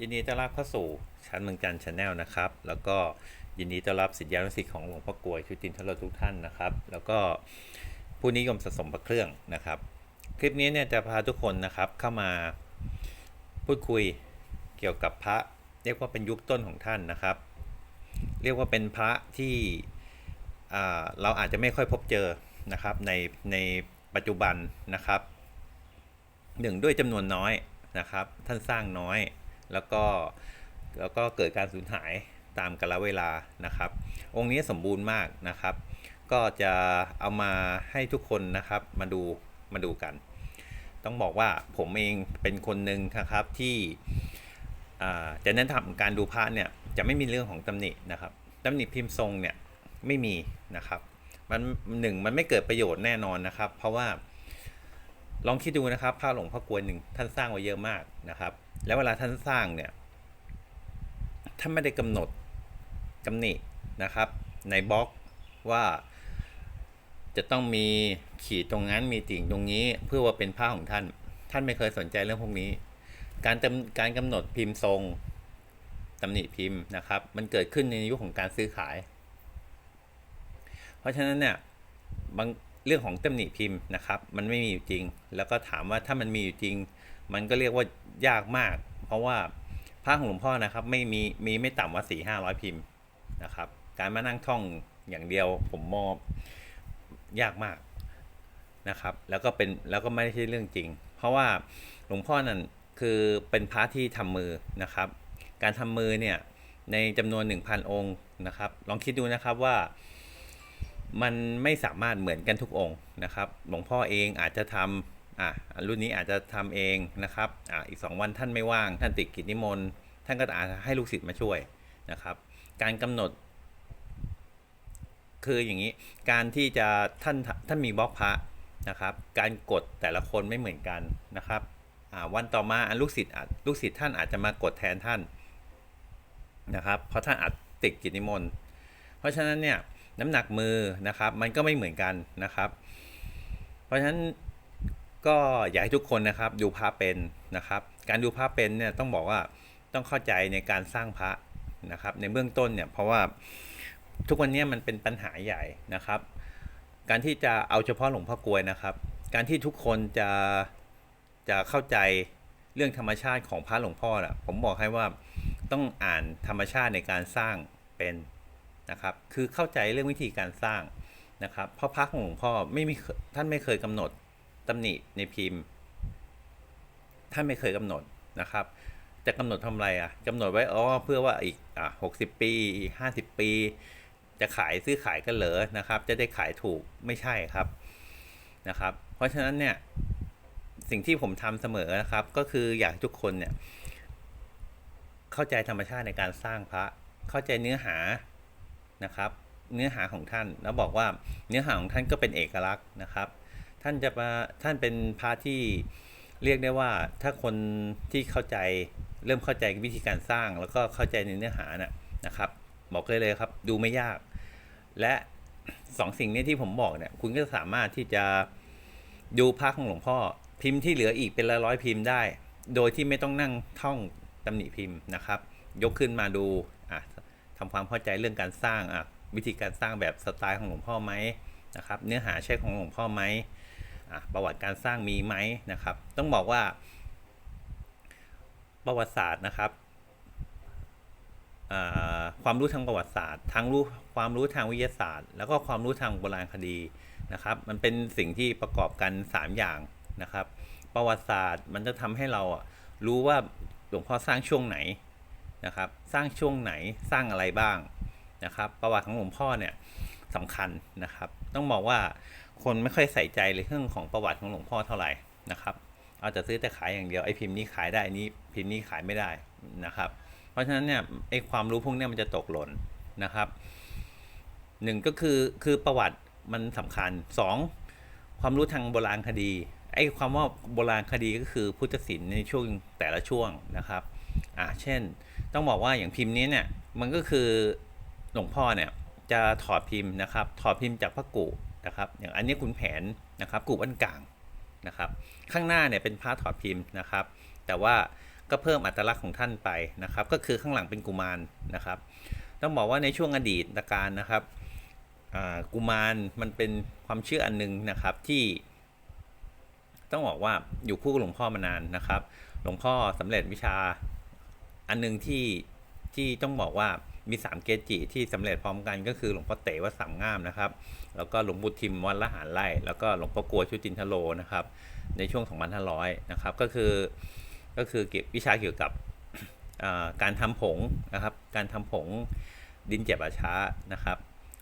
ยินดีต้อนรับเข้าสู่ชั้นเมืองจันทร์ชาแนลนะครับ แล้วก็ยินดีต้อนรับสิทธิานุสิทธิ์ของหลวงพ่อกลวยชุตินทรทุกท่านนะครับ แล้วก็ผู้นิยมสะสมพระเครื่องนะครับ คลิปนี้เนี่ยจะพาทุกคนนะครับเข้ามาพูดคุยเกี่ยวกับพระ เรียกว่าเป็นยุคต้นของท่านนะครับ เรียกว่าเป็นพระที่เราอาจจะไม่ค่อยพบเจอนะครับในในปัจจุบันนะครับหนึ่งด้วยจำนวนน้อยนะครับ ท่านสร้างน้อย แล้วก็แล้วก็เกิดการสูญหายตามกาลเวลานะครับ องค์นี้สมบูรณ์มากนะครับ ก็จะเอามาให้ทุกคนนะครับมาดูมาดูกัน ต้องบอกว่าผมเองเป็นคนหนึ่งนะครับที่จะแนะนำการดูพระเนี่ยจะไม่มีเรื่องของตำหนินะครับตำหนิพิมพ์ทรงเนี่ยไม่มีนะครับมันหนึ่งมันไม่เกิดประโยชน์แน่นอนนะครับ เพราะว่า ลองคิดดูนะครับพระหลวงพ่อกวนหนึ่งท่านสร้างไว้เยอะมากนะครับ แล้วเวลาท่านสร้างเนี่ยท่านไม่ได้กำหนดกำหนินะครับ ในบล็อกว่าจะต้องมีขีดตรงนั้นมีติ่งตรงนี้เพื่อว่าเป็นผ้าของท่าน ท่านไม่เคยสนใจเรื่องพวกนี้ การจำการกำหนดพิมพ์ทรงตำหนิพิมพ์นะครับ มันเกิดขึ้นในยุคของการซื้อขาย เพราะฉะนั้นเนี่ยบาง เรื่องของตำหนิพิมพ์นะครับ มันไม่มีอยู่จริง แล้วก็ถามว่าถ้ามันมีอยู่จริง มันก็เรียกว่ายากมาก เพราะว่าพระของหลวงพ่อนะครับไม่มีมีไม่ต่ำกว่าสี่ห้าร้อยพิมพ์นะครับ การมานั่งท่องอย่างเดียวผมมองยากมากนะครับ แล้วก็เป็นแล้วก็ไม่ใช่เรื่องจริง เพราะว่าหลวงพ่อนั่นคือเป็นพระที่ทำมือนะครับ การทำมือเนี่ยในจำนวน 1,000 องค์นะครับ ลองคิดดูนะครับว่า มันไม่สามารถเหมือนกันทุกองค์นะครับ หลวงพ่อเองอาจจะทำอะรุ่นนี้อาจจะทำเองนะครับอะอีก 2 วันท่านไม่ว่าง ท่านติดกิจนิมนต์ท่านก็อาจจะให้ลูกศิษย์มาช่วยนะครับ การกำหนด คืออย่างนี้การที่จะท่านท่านมีบล็อกพระนะครับ การกดแต่ละคนไม่เหมือนกันนะครับอ่าวันต่อมาลูกศิษย์ลูกศิษย์ท่านอาจจะมากดแทนท่านนะครับ เพราะท่านอาจติดกิจนิมนต์เพราะฉะนั้นเนี่ย น้ำหนักมือนะครับ มันก็ไม่เหมือนกันนะครับ เพราะฉะนั้นก็อยากให้ทุกคนนะครับดูพระเป็นนะครับ การดูพระเป็นเนี่ยต้องบอกว่าต้องเข้าใจในการสร้างพระนะครับ ในเบื้องต้นเนี่ยเพราะว่าทุกวันนี้มันเป็นปัญหาใหญ่นะครับ การที่จะเอาเฉพาะหลวงพ่อกลวยนะครับ การที่ทุกคนจะจะเข้าใจเรื่องธรรมชาติของพระหลวงพ่อน่ะผมบอกให้ว่าต้องอ่านธรรมชาติในการสร้างเป็น นะครับ คือเข้าใจเรื่องวิธีการสร้างนะครับเพราะพระของหลวงพ่อไม่มีท่านไม่เคยกำหนดตำหนิในพิมพ์ ท่านไม่เคยกำหนดนะครับ จะกำหนดทำอะไรอะกำหนดไว้อ๋อเพื่อว่าอีกอะหกสิบปีอีกห้าสิบปี จะขายซื้อขายกันเหรอนะครับ จะได้ขายถูกไม่ใช่ครับนะครับ เพราะฉะนั้นเนี่ยสิ่งที่ผมทำเสมอนะครับ ก็คืออยากให้ทุกคนเนี่ย เข้าใจธรรมชาติในการสร้างพระ เข้าใจเนื้อหา นะครับ เนื้อหาของท่านแล้วบอกว่าเนื้อหาของท่านก็เป็นเอกลักษณ์นะครับ ท่านจะมาท่านเป็นพระที่เรียกได้ว่าถ้าคนที่เข้าใจเริ่มเข้าใจวิธีการสร้าง แล้วก็เข้าใจในเนื้อหาน่ะนะครับ บอกเลยเลยครับ ดูไม่ยาก และสองสิ่งนี้ที่ผมบอกเนี่ย คุณก็สามารถที่จะดูพระของหลวงพ่อ พิมพ์ที่เหลืออีกเป็นละร้อยพิมพ์ได้ โดยที่ไม่ต้องนั่งท่องตำหนิพิมพ์นะครับ ยกขึ้นมาดูอะ ทำความเข้าใจเรื่องการสร้างอะวิธีการสร้างแบบสไตล์ของหลวงพ่อไหมนะครับ เนื้อหาใช่ของหลวงพ่อไหมอะประวัติการสร้างมีไหมนะครับ ต้องบอกว่า ประวัติศาสตร์นะครับอ่าความรู้ทางประวัติศาสตร์ ทั้งรู้ความรู้ทางวิทยาศาสตร์ แล้วก็ความรู้ทางโบราณคดีนะครับ มันเป็นสิ่งที่ประกอบกัน 3 อย่างนะครับ ประวัติศาสตร์มันจะทำให้เราอะรู้ว่าหลวงพ่อสร้างช่วงไหน นะครับ สร้างช่วงไหนสร้างอะไรบ้างนะครับ ประวัติของหลวงพ่อเนี่ยสำคัญนะครับ ต้องบอกว่าคนไม่ค่อยใส่ใจเลยเรื่องของประวัติของหลวงพ่อเท่าไหร่นะครับเอาแต่ซื้อแต่ขายอย่างเดียวไอ้พิมพ์นี้ขายได้นี้พิมพ์นี้ขายไม่ได้นะครับ เพราะฉะนั้นเนี่ยไอ้ความรู้พวกนี้มันจะตกหล่นนะครับหนึ่งก็คือคือประวัติมันสำคัญสองความรู้ทางโบราณคดีไอ้ความว่าโบราณคดีก็คือพุทธศิลป์ในช่วงแต่ละช่วงนะครับอ่าเช่น ต้องบอกว่าอย่างพิมพ์นี้เนี่ยมันก็คือหลวงพ่อเนี่ยจะถอดพิมพ์นะครับ ถอดพิมพ์จากพระกุนะครับ อย่างอันนี้คุณแผนนะครับกุอันกลางนะครับ ข้างหน้าเนี่ยเป็นผ้าถอดพิมพ์นะครับ แต่ว่าก็เพิ่มอัตลักษณ์ของท่านไปนะครับ ก็คือข้างหลังเป็นกุมารนะครับ ต้องบอกว่าในช่วงอดีตการนะครับอ่ากุมารมันเป็นความเชื่ออันหนึงนะครับที่ ต้องบอกว่าอยู่คู่กับหลวงพ่อมานานนะครับ หลวงพ่อสำเร็จวิชา อันหนึงที่ที่ต้องบอกว่ามีสามเกจิที่สำเร็จพร้อมกันก็คือหลวงพ่อเต๋วัดสามงามนะครับ แล้วก็หลวงปู่ทิมวัดละหารไร่แล้วก็หลวงพ่อกลัวชุตินทโลนะครับ ในช่วง 2500 นะครับ ก็คือก็คือเกี่ยววิชาเกี่ยวกับการทำผงนะครับ การทำผงดินเจ็บอาช้านะครับ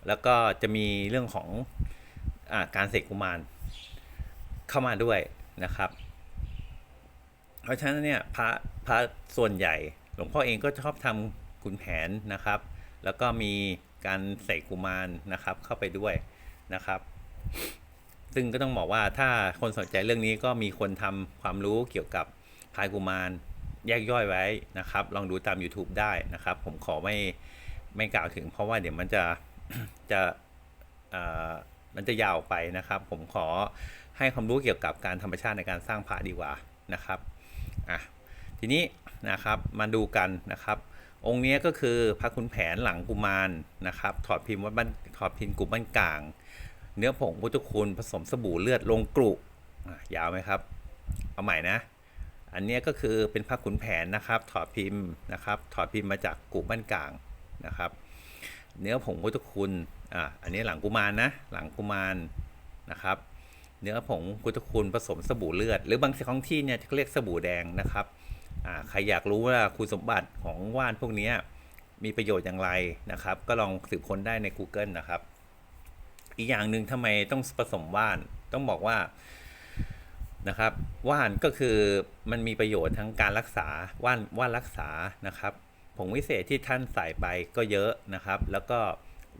แล้วก็จะมีเรื่องของอการเสกกุมารเข้ามาด้วยนะครับ เพราะฉะนั้นเนี่ยพระพระส่วนใหญ่ หลวงพ่อเองก็ชอบทำขุนแผนนะครับ แล้วก็มีการใส่กุมารนะครับเข้าไปด้วยนะครับ ซึ่งก็ต้องบอกว่าถ้าคนสนใจเรื่องนี้ก็มีคนทำความรู้เกี่ยวกับพายกุมารแยกย่อยไว้นะครับ ลองดูตาม YouTube ได้นะครับ ผมขอไม่ไม่กล่าวถึง เพราะว่าเดี๋ยวมันจะจะอ่อมันจะยาวไปนะครับ ผมขอให้ความรู้เกี่ยวกับการธรรมชาติในการสร้างพระดีกว่านะครับอะทีนี้ นะครับ มาดูกันนะครับ องค์นี้ก็คือพระคุณแผนหลังกุมารนะครับ ถอดพิมพ์วัดบ้านถอดพิมพ์กุมบ้านกลาง เนื้อผงพุทธคุณผสมสบู่เลือดลงกรุยาวไหมครับ เอาใหม่นะ อันนี้ก็คือเป็นพระขุนแผนนะครับ ถอดพิมพ์นะครับ ถอดพิมพ์มาจากกุบ้านกลางนะครับ เนื้อผงพุทธคุณอะอันนี้หลังกุมารนะ หลังกุมารนะครับเนื้อผงพุทธคุณผสมสบู่เลือด หรือบางท้องที่เนี่ยเขาเรียกสบู่แดงนะครับ ใครอยากรู้ว่าคุณสมบัติของว่านพวกนี้มีประโยชน์อย่างไรนะครับ ก็ลองสืบค้นได้ใน Google นะครับ อีกอย่างหนึ่งทำไมต้องผสมว่านต้องบอกว่านะครับว่านก็คือมันมีประโยชน์ทั้งการรักษาว่านว่านรักษานะครับผงวิเศษที่ท่านใส่ไปก็เยอะนะครับ แล้วก็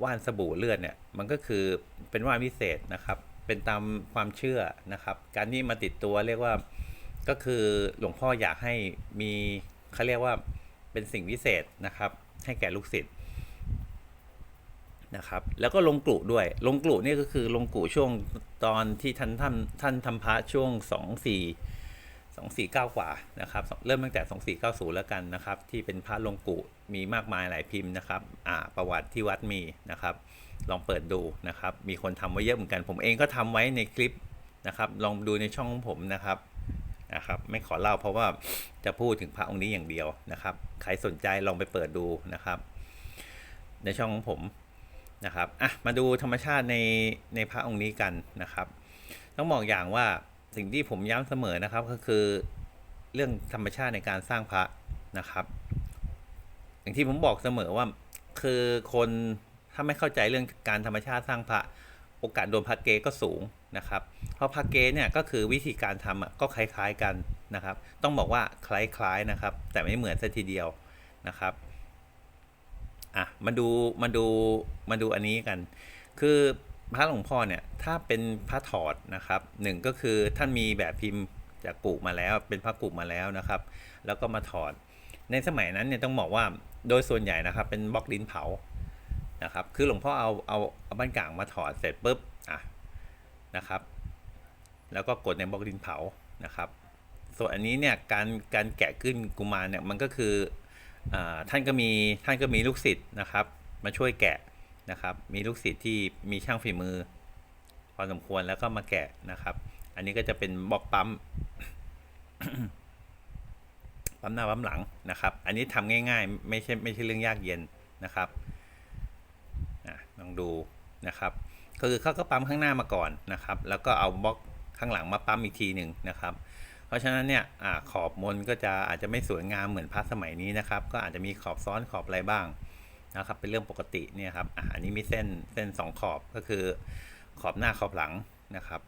ว่านสบู่เลือดเนี่ยมันก็คือเป็นว่านวิเศษนะครับ เป็นตามความเชื่อนะครับ การที่มาติดตัวเรียกว่า ก็คือหลวงพ่ออยากให้มีเขาเรียกว่าเป็นสิ่งวิเศษนะครับ ให้แก่ลูกศิษย์นะครับ แล้วก็ลงกลุ่ด้วย ลงกลุ่นี่ก็คือลงกลุ่ช่วงตอนที่ท่านท่านท่านทำพระช่วง2 4 2 4 9กว่านะครับเริ่มตั้งแต่2 4 9 0แล้วกันนะครับ ที่เป็นพระลงกุมีมากมายหลายพิมพ์นะครับอ่าประวัติที่วัดมีนะครับ ลองเปิดดูนะครับ มีคนทำไว้เยอะเหมือนกัน ผมเองก็ทำไว้ในคลิปนะครับ ลองดูในช่องของผมนะครับ นะครับไม่ขอเล่าเพราะว่าจะพูดถึงพระองค์นี้อย่างเดียวนะครับใครสนใจลองไปเปิดดูนะครับ ในช่องของผมนะครับอะมาดูธรรมชาติในในพระองค์นี้กันนะครับ ต้องบอกอย่างว่าสิ่งที่ผมย้ำเสมอนะครับก็คือเรื่องธรรมชาติในการสร้างพระนะครับ อย่างที่ผมบอกเสมอว่าคือคนถ้าไม่เข้าใจเรื่องการธรรมชาติสร้างพระ โอกาสโดนพระเกก็สูง นะครับเพราะพระเกเนี่ยก็คือวิธีการทำอะก็คล้ายๆกันนะครับ ต้องบอกว่าคล้ายๆนะครับ แต่ไม่เหมือนซะทีเดียวนะครับอะมาดูมาดูมาดูอันนี้กัน คือพระหลวงพ่อเนี่ยถ้าเป็นพระถอดนะครับหนึ่งก็คือท่านมีแบบพิมพ์จากกุมาแล้ว เป็นพระกุมาแล้วนะครับ แล้วก็มาถอด ในสมัยนั้นเนี่ยต้องบอกว่าโดยส่วนใหญ่นะครับ เป็นบล็อกดินเผานะครับ คือหลวงพ่อเอาเอาเอาบ้านกลางมาถอดเสร็จปุ๊บอะ นะครับ แล้วก็กดในบล็อกดินเผานะครับ ส่วนอันนี้เนี่ยการการแกะขึ้นกุมารเนี่ยมันก็คืออท่านก็มีท่านก็มีลูกศิษย์นะครับ มาช่วยแกะนะครับ มีลูกศิษย์ที่มีช่างฝีมือพอสมควรแล้วก็มาแกะนะครับ อันนี้ก็จะเป็นบล็อกปั๊มปั๊มหน้าปั๊มหลังนะครับ อันนี้ทำง่ายๆ ไม่ใช่ไม่ใช่เรื่องยากเย็นนะครับอะลองดูนะครับ ก็คือเขาก็ปั๊มข้างหน้ามาก่อนนะครับ แล้วก็เอาบล็อกข้างหลังมาปั๊มอีกทีหนึ่งนะครับ เพราะฉะนั้นเนี่ยอขอบมนก็จะอาจจะไม่สวยงามเหมือนพระสมัยนี้นะครับ ก็อาจจะมีขอบซ้อนขอบอะไรบ้างนะครับ เป็นเรื่องปกติเนี่ยครับออันนี้มีเส้นเส้นสองขอบก็คือขอบหน้าขอบหลังนะครับ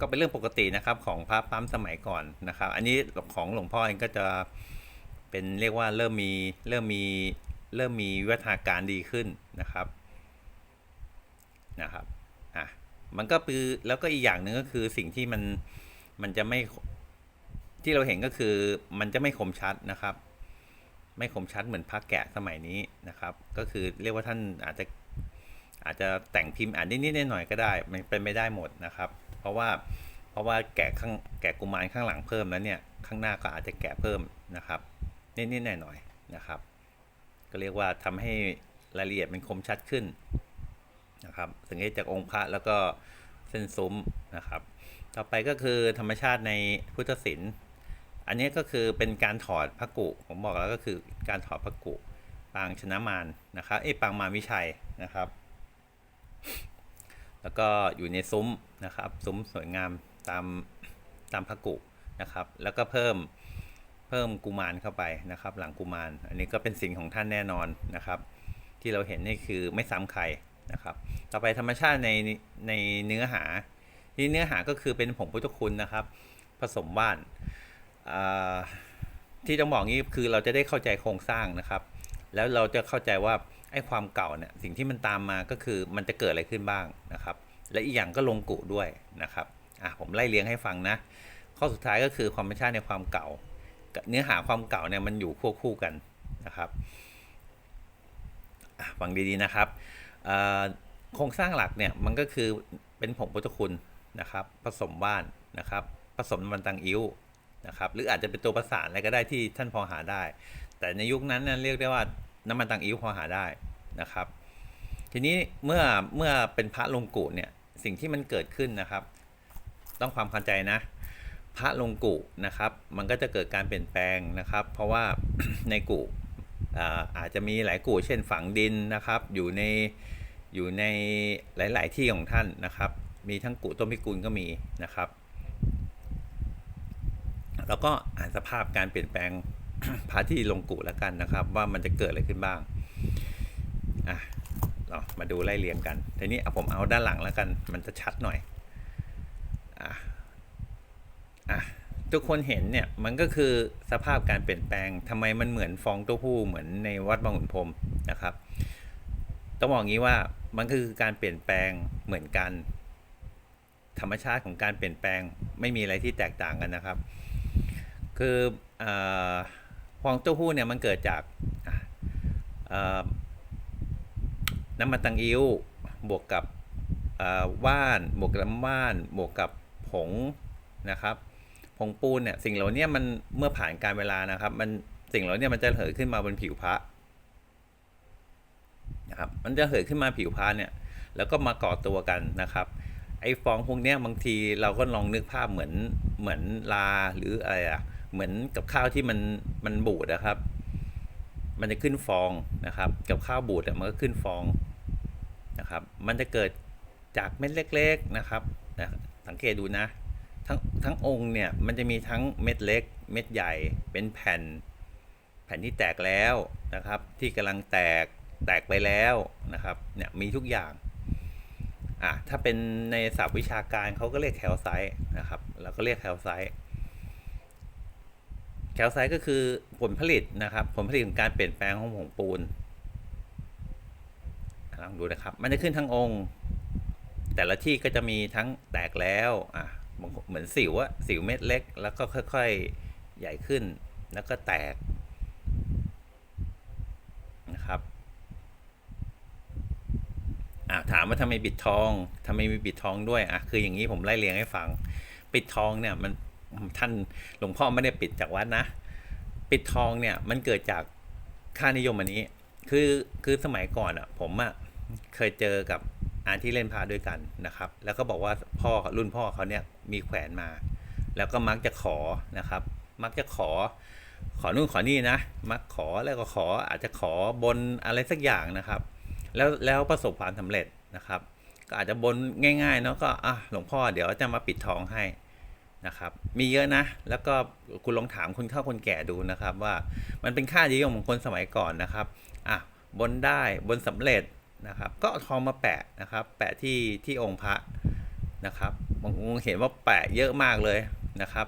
ก็เป็นเรื่องปกตินะครับของพระปั๊มสมัยก่อนนะครับ อันนี้ของหลวงพ่อเองก็จะเป็นเรียกว่าเริ่มมีเริ่มมีเริ่มมีวิวัฒนาการดีขึ้นนะครับ นะครับอะมันก็คือแล้วก็อีกอย่างหนึ่งก็คือสิ่งที่มันมันจะไม่ที่เราเห็นก็คือมันจะไม่คมชัดนะครับ ไม่คมชัดเหมือนพระแกะสมัยนี้นะครับ ก็คือเรียกว่าท่านอาจจะอาจจะแต่งพิมพ์อ่านนิดๆหน่อยๆก็ได้ มันเป็นไม่ได้หมดนะครับ เพราะว่าเพราะว่าแกะข้างแกะกุมารข้างหลังเพิ่มแล้วเนี่ยข้างหน้าก็อาจจะแกะเพิ่มนะครับนิดๆหน่อยๆนะครับ ก็เรียกว่าทำให้รายละเอียดมันคมชัดขึ้น นะครับสังเกตจากองค์พระแล้วก็เส้นซุ้มนะครับ ต่อไปก็คือธรรมชาติในพุทธศิลป์อันนี้ก็คือเป็นการถอดพระกุผมบอกแล้วก็คือการถอดพระกุปางชนะมารนะครับเอ้ปางมารวิชัยนะครับ แล้วก็อยู่ในซุ้มนะครับ ซุ้มสวยงามตามตามพระกุนะครับ แล้วก็เพิ่มเพิ่มกุมารเข้าไปนะครับ หลังกุมาร อันนี้ก็เป็นสิ่งของท่านแน่นอนนะครับ ที่เราเห็นนี่คือไม่ซ้ำใคร นะครับ ต่อไปธรรมชาติในในเนื้อหา ที่เนื้อหาก็คือเป็นผงพุทธคุณนะครับ ผสมว่านที่ต้องบอกงี้คือเราจะได้เข้าใจโครงสร้างนะครับ แล้วเราจะเข้าใจว่าไอ้ความเก่าเนี่ยสิ่งที่มันตามมาก็คือมันจะเกิดอะไรขึ้นบ้างนะครับ และอีกอย่างก็ลงกุด้วยนะครับอะผมไล่เลี้ยงให้ฟังนะ ข้อสุดท้ายก็คือความธรรมชาติในความเก่า เนื้อหาความเก่าเนี่ยมันอยู่ควบคู่กันนะครับฟังดีๆนะครับ โครงสร้างหลักเนี่ยมันก็คือเป็นผงพุทธคุณนะครับ ผสมว่านนะครับ ผสมน้ำมันตังอิ้วนะครับ หรืออาจจะเป็นตัวประสานอะไรก็ได้ที่ท่านพอหาได้ แต่ในยุคนั้นเนี่ยเรียกได้ว่าน้ำมันตังอิ้วพอหาได้นะครับ ทีนี้เมื่อเมื่อเป็นพระลงกุเนี่ยสิ่งที่มันเกิดขึ้นนะครับ ต้องความเข้าใจนะ พระลงกุนะครับ มันก็จะเกิดการเปลี่ยนแปลงนะครับ เพราะว่าในกุอาอาจจะมีหลายกุเช่นฝังดินนะครับ อยู่ใน อยู่ในหลาย ๆ ที่ของท่านนะครับ มีทั้งกุต้นพิกุลก็มีนะครับ แล้วก็อ่านสภาพการเปลี่ยนแปลงพระที่ลงกุแล้วกันนะครับ ว่ามันจะเกิดอะไรขึ้นบ้างอะเรามาดูไล่เรียงกันทีนี้ผมเอาด้านหลังแล้วกัน มันจะชัดหน่อยอะอะทุกคนเห็นเนี่ยมันก็คือสภาพการเปลี่ยนแปลงทำไมมันเหมือนฟองเต้าหู้เหมือนในวัดบางขุนพรมนะครับ ต้องบอกงี้ว่ามันคือการเปลี่ยนแปลงเหมือนกัน ธรรมชาติของการเปลี่ยนแปลงไม่มีอะไรที่แตกต่างกันนะครับ คืออฟองเต้าหู้เนี่ยมันเกิดจากน้ำมันตังอิ้วบวกกับว่าน บวกกับน้ำว่าน บวกกับผงนะครับ ผงปูนเนี่ยสิ่งเหล่านี้มันเมื่อผ่านการเวลานะครับ มันสิ่งเหล่านี้มันจะเหยขึ้นมาบนผิวพระ นะครับมันจะเหยขึ้นมาผิวพระเนี่ยแล้วก็มาก่อตัวกันนะครับไอ้ฟองพวกเนี้ยบางทีเราก็ลองนึกภาพเหมือนเหมือนลาหรืออะไรอะเหมือนกับข้าวที่มันมันบูดนะครับ มันจะขึ้นฟองนะครับ กับข้าวบูดอะมันก็ขึ้นฟองนะครับ มันจะเกิดจากเม็ดเล็ก ๆนะครับนะสังเกตดูนะ ทั้งทั้งองค์เนี่ยมันจะมีทั้งเม็ดเล็ก เม็ดใหญ่เป็นแผ่น แผ่นที่แตกแล้วนะครับ ที่กำลังแตก แตกไปแล้วนะครับเนี่ยมีทุกอย่างอะถ้าเป็นในศัพท์วิชาการเขาก็เรียกแคลไซต์นะครับเราก็เรียกแคลไซต์แคลไซต์ก็คือผลผลิตนะครับ ผลผลิตของการเปลี่ยนแปลงของผงปูนลองดูนะครับ มันจะขึ้นทั้งองค์ แต่ละที่ก็จะมีทั้งแตกแล้วอะบาเหมือนสิวอะสิวเม็ดเล็ก แล้วก็ค่อย ๆ ใหญ่ขึ้นแล้วก็แตกนะครับ อะถามว่าทำไมปิดทองทำไมมีปิดทองด้วยอะคืออย่างนี้ผมไล่เรียงให้ฟัง ปิดทองเนี่ยมันท่านหลวงพ่อไม่ได้ปิดจากวัดนะ ปิดทองเนี่ยมันเกิดจากค่านิยมอันนี้ คือคือสมัยก่อนอะ ผมอะเคยเจอกับอาที่เล่นพาด้วยกันนะครับ แล้วก็บอกว่าพ่อรุ่นพ่อเขาเนี่ยมีแขวนมา แล้วก็มักจะขอนะครับ มักจะขอ ขอนู่นขอนี่นะ มักขอแล้วก็ขออาจจะขอบนอะไรสักอย่างนะครับ แล้วแล้วประสบความสำเร็จนะครับ ก็อาจจะบนง่ายๆเนาะก็อะหลวงพ่อเดี๋ยวจะมาปิดทองให้นะครับ มีเยอะนะ แล้วก็คุณลองถามคุณเข้าคนแก่ดูนะครับ ว่ามันเป็นค่านิยมของคนสมัยก่อนนะครับอะบนได้บนสำเร็จนะครับ ก็ทองมาแปะนะครับ แปะที่ที่องค์พระนะครับบางองค์เห็นว่าแปะเยอะมากเลยนะครับ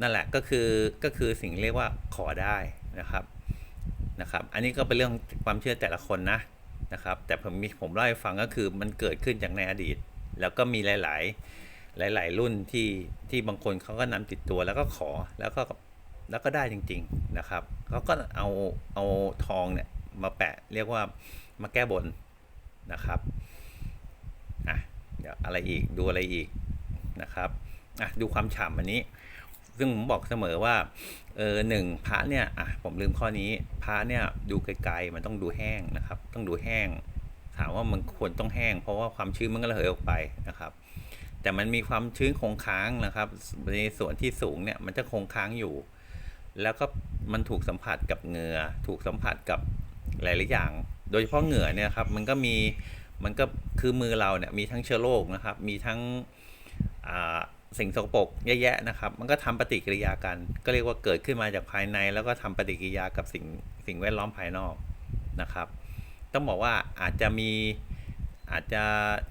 นั่นแหละก็คือก็คือสิ่งเรียกว่าขอได้นะครับนะครับ อันนี้ก็เป็นเรื่องความเชื่อแต่ละคนนะ นะครับ แต่ผมมีผมเล่าให้ฟังก็คือมันเกิดขึ้นจากในอดีต แล้วก็มีหลาย ๆ หลาย ๆ รุ่นที่ที่บางคนเขาก็นำติดตัวแล้วก็ขอแล้วก็แล้วก็ได้จริง ๆ นะครับเขาก็เอาเอาทองเนี่ยมาแปะเรียกว่ามาแก้บนนะครับอะเดี๋ยวอะไรอีกดูอะไรอีกนะครับอะดูความฉ่ำอันนี้ ซึ่งผมบอกเสมอว่าเออหนึ่งพระเนี่ยอะผมลืมข้อนี้พระเนี่ยดูไกลๆมันต้องดูแห้งนะครับ ต้องดูแห้ง ถามว่ามันควรต้องแห้ง เพราะว่าความชื้นมันก็ระเหยออกไปนะครับ แต่มันมีความชื้นคงค้างนะครับ ในส่วนที่สูงเนี่ยมันจะคงค้างอยู่ แล้วก็มันถูกสัมผัสกับเหงื่อถูกสัมผัสกับหลายๆอย่าง โดยเฉพาะเหงื่อเนี่ยครับมันก็มีมันก็คือมือเราเนี่ยมีทั้งเชื้อโรคนะครับ มีทั้งอ่า สิ่งสกปรกแยะๆนะครับ มันก็ทำปฏิกิริยากัน ก็เรียกว่าเกิดขึ้นมาจากภายใน แล้วก็ทำปฏิกิริยากับสิ่งสิ่งแวดล้อมภายนอกนะครับ ต้องบอกว่าอาจจะมีอาจจะ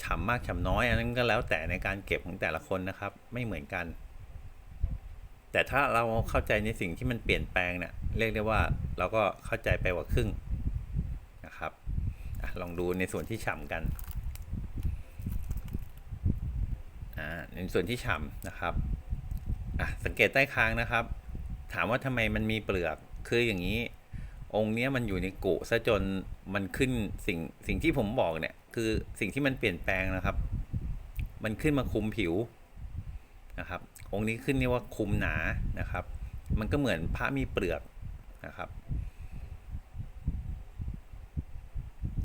ฉ่ำมากฉ่ำน้อย อันนั้นก็แล้วแต่ในการเก็บของแต่ละคนนะครับ ไม่เหมือนกัน แต่ถ้าเราเข้าใจในสิ่งที่มันเปลี่ยนแปลงเนี่ยเรียกได้ว่าเราก็เข้าใจไปกว่าครึ่งนะครับอลองดูในส่วนที่ฉ่ำกันอ่า ในส่วนที่ฉ่ำนะครับสังเกตใต้คางนะครับ ถามว่าทำไมมันมีเปลือกคืออย่างนี้ องค์เนี้ยมันอยู่ในกุซะจนมันขึ้นสิ่งสิ่งที่ผมบอกเนี่ย คือสิ่งที่มันเปลี่ยนแปลงนะครับ มันขึ้นมาคุมผิวนะครับ องค์นี้ขึ้นเรียกว่าคุมหนานะครับ มันก็เหมือนพระมีเปลือกนะครับ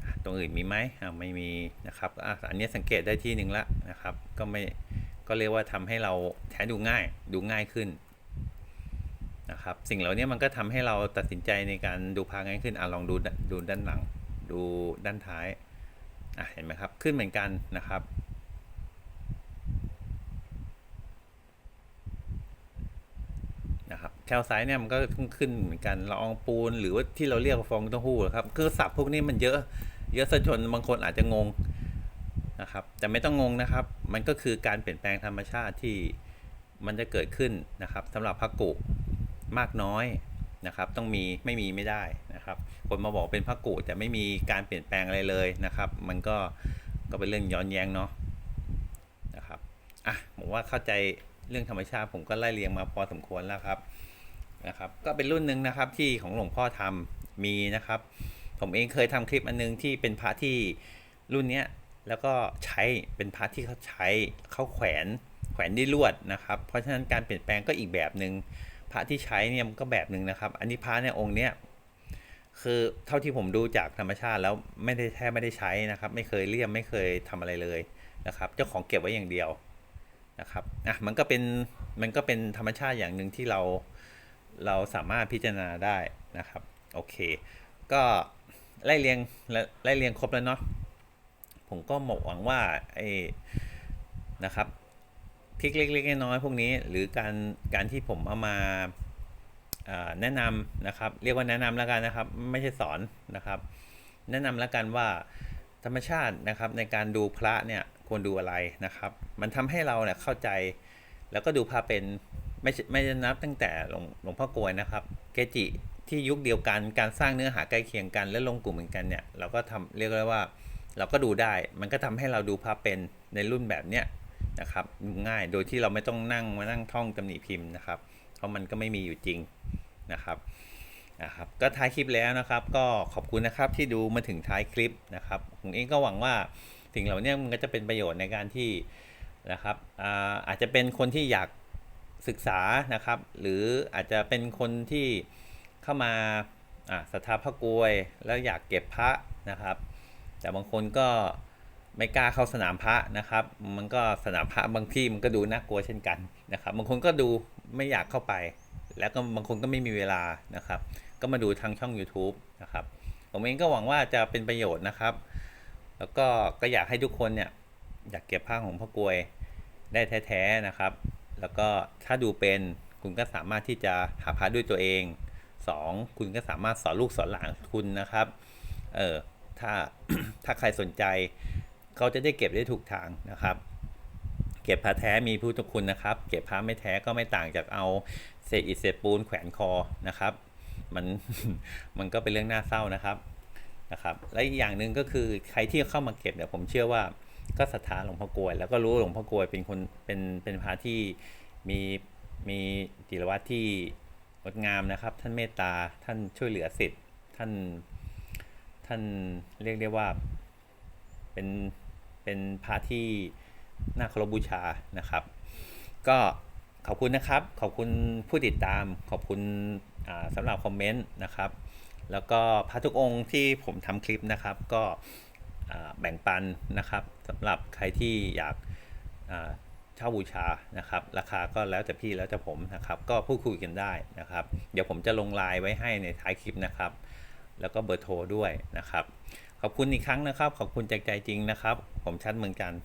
อะ ตรงอื่นมีไหมอ่าไม่มีนะครับอะอันนี้สังเกตได้ที่หนึ่งละนะครับ ก็ไม่ก็เรียกว่าทำให้เราแท้ดูง่ายดูง่ายขึ้นนะครับสิ่งเหล่านี้มันก็ทำให้เราตัดสินใจในการดูพาง่ายขึ้นอะลองดูดูด้านหลัง ดูด้านท้ายอะเห็นไหมครับขึ้นเหมือนกันนะครับนะครับแคลไซต์เนี่ยมันก็ขึ้นเหมือนกันละอองปูนหรือว่าที่เราเรียกว่าฟองเต้าหู้ครับคือศัพท์พวกนี้มันเยอะ เยอะซะจนบางคนอาจจะงงนะครับ แต่ไม่ต้องงงนะครับ มันก็คือการเปลี่ยนแปลงธรรมชาติที่มันจะเกิดขึ้นนะครับสำหรับพักกุมากน้อยนะครับ ต้องมีไม่มีไม่ได้นะครับ คนมาบอกเป็นพระกุแต่ไม่มีการเปลี่ยนแปลงอะไรเลยนะครับ มันก็ก็เป็นเรื่องย้อนแย้งเนาะนะครับอะผมว่าเข้าใจเรื่องธรรมชาติผมก็ไล่เรียงมาพอสมควรแล้วครับนะครับ ก็เป็นรุ่นหนึ่งนะครับที่ของหลวงพ่อทำมีนะครับ ผมเองเคยทำคลิปอันนึงที่เป็นพระที่รุ่นเนี้ยแล้วก็ใช้เป็นพระที่เขาใช้เขาแขวนแขวนด้วยลวดนะครับ เพราะฉะนั้นการเปลี่ยนแปลงก็อีกแบบหนึ่งพระที่ใช้เนี่ยมันก็แบบหนึ่งนะครับ อันนี้พระเนี่ยองค์เนี้ยคือเท่าที่ผมดูจากธรรมชาติแล้วไม่ได้แทบไม่ได้ใช้นะครับ ไม่เคยเลี่ยมไม่เคยทำอะไรเลยนะครับ เจ้าของเก็บไว้อย่างเดียวนะครับอะมันก็เป็นมันก็เป็นธรรมชาติอย่างหนึ่งที่เราเราสามารถพิจารณาได้นะครับโอเค ก็ ไล่เรียงไล่เรียงครบแล้วเนาะผมก็หมกหวังว่าไอ้นะครับทริคเล็กๆน้อยๆพวกนี้ หรือการการที่ผมเอามาแนะนำนะครับ เรียกว่าแนะนำแล้วกันนะครับ ไม่ใช่สอนนะครับ แนะนำแล้วกันว่าธรรมชาตินะครับในการดูพระเนี่ยควรดูอะไรนะครับ มันทำให้เราเนี่ยเข้าใจ แล้วก็ดูพระเป็นไม่ไม่นับตั้งแต่หลวงหลวงพ่อกลวยนะครับ เกจิ ที่ยุคเดียวกันการสร้างเนื้อหาใกล้เคียงกัน และลงกลุ่มเหมือนกันเนี่ยเราก็ทำเรียกได้ว่า เราก็ดูได้ มันก็ทำให้เราดูพระเป็นในรุ่นแบบเนี้ยนะครับง่ายโดยที่เราไม่ต้องนั่งมานั่งท่องตำหนิพิมพ์นะครับ เพราะมันก็ไม่มีอยู่จริงนะครับนะครับก็ท้ายคลิปแล้วนะครับ ก็ขอบคุณนะครับที่ดูมาถึงท้ายคลิปนะครับผมเองก็หวังว่าสิ่งเหล่านี้มันก็จะเป็นประโยชน์ในการที่นะครับอาอาจจะเป็นคนที่อยากศึกษานะครับ หรืออาจจะเป็นคนที่ เข้ามาศรัทธาพระกวย แล้วอยากเก็บพระนะครับ แต่บางคนก็ไม่กล้าเข้าสนามพระนะครับ มันก็สนามพระบางที่มันก็ดูน่ากลัวเช่นกันนะครับ บางคนก็ดูไม่อยากเข้าไป แล้วก็บางคนก็ไม่มีเวลานะครับ ก็มาดูทางช่อง YouTube นะครับ ผมเองก็หวังว่าจะเป็นประโยชน์นะครับ แล้วก็ก็อยากให้ทุกคนเนี่ยอยากเก็บผ้าของพ่อกวยได้แท้ๆนะครับ แล้วก็ถ้าดูเป็นคุณก็สามารถที่จะหาพระด้วยตัวเอง 2 คุณก็สามารถสอนลูกสอนหลานคุณนะครับ เออถ้าถ้าใครสนใจเขาจะได้เก็บได้ถูกทางนะครับ เก็บพระแท้มีผู้ทุกคุณนะครับ เก็บพระไม่แท้ก็ไม่ต่างจากเอาเศษอิฐเศษปูนแขวนคอนะครับ มันมันก็เป็นเรื่องน่าเศร้านะครับนะครับ และอีกอย่างหนึ่งก็คือใครที่เข้ามาเก็บเนี่ยผมเชื่อว่าก็ศรัทธาหลวงพ่อกลวย แล้วก็รู้หลวงพ่อกลวยเป็นคนเป็นเป็นพระที่มีมีจิรวัตรที่ ดงามนะครับ ท่านเมตตาท่านช่วยเหลือสิทธิ์ท่านท่านเรียกได้ว่าเป็นเป็นพระที่น่าเคารพบูชานะครับ ก็ขอบคุณนะครับ ขอบคุณผู้ติดตาม ขอบคุณสำหรับคอมเมนต์นะครับ แล้วก็พระทุกองค์ที่ผมทำคลิปนะครับ ก็แบ่งปันนะครับสำหรับใครที่อยาก เช่าบูชานะครับ ราคาก็แล้วแต่พี่แล้วแต่ผมนะครับ ก็พูดคุยกันได้นะครับ เดี๋ยวผมจะลงไลน์ไว้ให้ในท้ายคลิปนะครับ แล้วก็เบอร์โทรด้วยนะครับ ขอบคุณอีกครั้งนะครับ ขอบคุณจากใจจริงนะครับ ผมชัดเมืองจันทร์